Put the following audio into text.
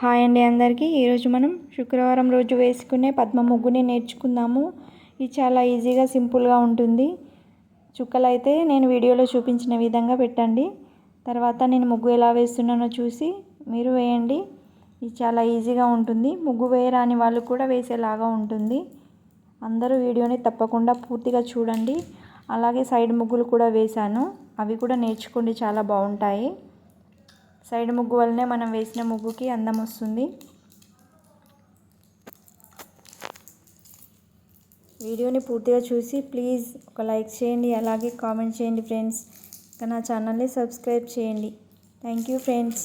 Hi అండి అందరికీ. ఈరోజు మనం శుక్రవారం రోజు వేసుకునే పద్మ ముగ్గుని నేర్చుకుందాము. ఇది చాలా ఈజీగా సింపుల్గా ఉంటుంది. చుక్కలు అయితే నేను వీడియోలో చూపించిన విధంగా పెట్టండి. తర్వాత నేను ముగ్గు ఎలా వేస్తున్నానో చూసి మీరు వేయండి. ఇది చాలా ఈజీగా ఉంటుంది. ముగ్గు వేయరాని వాళ్ళు కూడా వేసేలాగా ఉంటుంది. అందరూ వీడియోని తప్పకుండా పూర్తిగా చూడండి. అలాగే సైడ్ ముగ్గులు కూడా వేశాను. అవి కూడా నేర్చుకోండి. చాలా బాగుంటాయి. సైడ్ ముగ్గు వల్లనే మనం వేసిన ముగ్గుకి అందం వస్తుంది. వీడియోని పూర్తిగా చూసి ప్లీజ్ ఒక లైక్ చేయండి అలాగే కామెంట్ చేయండి ఫ్రెండ్స్. ఇంకా నా ఛానల్ని సబ్స్క్రైబ్ చేయండి. Thank you friends.